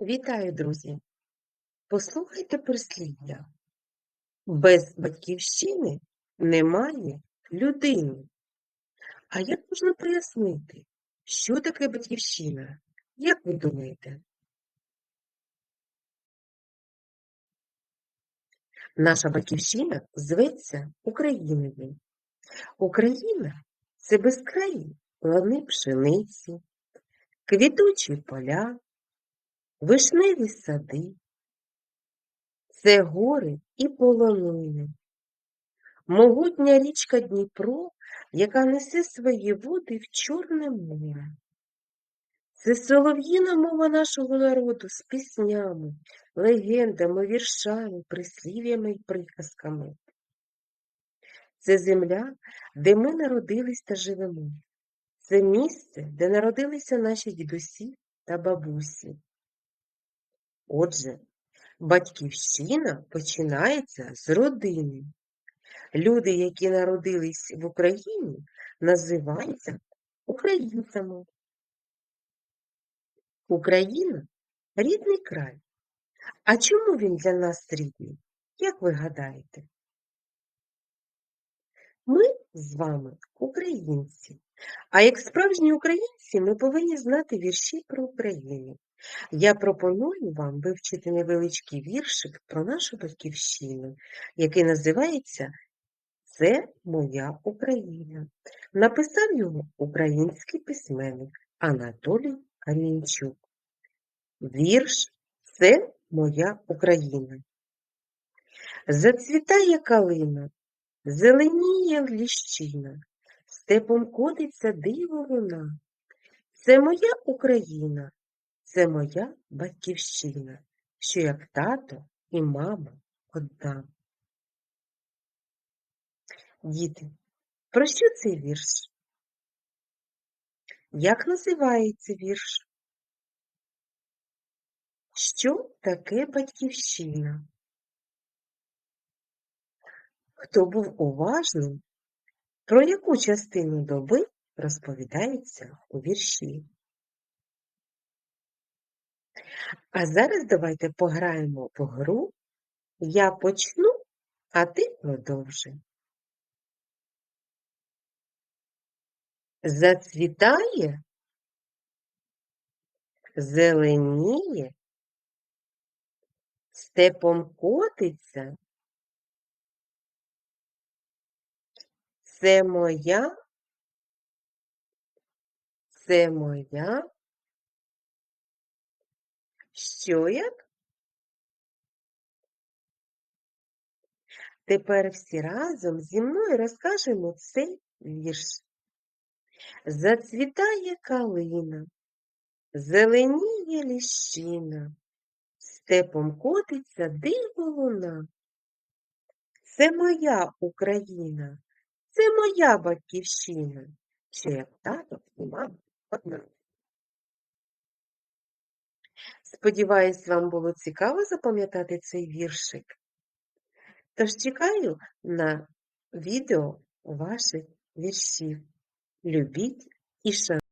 Вітаю, друзі! Послухайте прислів'я. Без батьківщини немає людини. А як можна пояснити, що таке батьківщина? Як ви думаєте? Наша батьківщина зветься Україною. Україна це безкраї лани пшениці, квітучі поля, вишневі сади, це гори і полонини. Могутня річка Дніпро, яка несе свої води в Чорне море. Це солов'їна мова нашого народу з піснями, легендами, віршами, прислів'ями й приказками. Це земля, де ми народились та живемо. Це місце, де народилися наші дідусі та бабусі. Отже, батьківщина починається з родини. Люди, які народились в Україні, називаються українцями. Україна рідний край. А чому він для нас рідний? Як ви гадаєте? Ми з вами українці. А як справжні українці, ми повинні знати вірші про Україну. Я пропоную вам вивчити невеличкий віршик про нашу батьківщину, який називається Це моя Україна. Написав його український письменник Анатолій Камінчук. Вірш Це моя Україна. Зацвітає калина, зеленіє ліщина, степом котиться диво луна. Це моя Україна, це моя батьківщина, що як тато і мама одна. Діти, про що цей вірш? Як називається вірш? Що таке батьківщина? Хто був уважним, про яку частину доби розповідається у вірші? А зараз давайте пограємо в гру Я почну, а ти продовжуй. Зацвітає, зеленіє, степом котиться. Це моя, це моя. Як? Тепер всі разом зі мною розкажемо цей вірш. Зацвітає калина, зеленіє ліщина, степом котиться диво луна. Це моя Україна, це моя батьківщина, що як тато і мама одна. Сподіваюсь, вам було цікаво запам'ятати цей віршик. Тож чекаю на відео ваших віршів. Любіть і шануйте.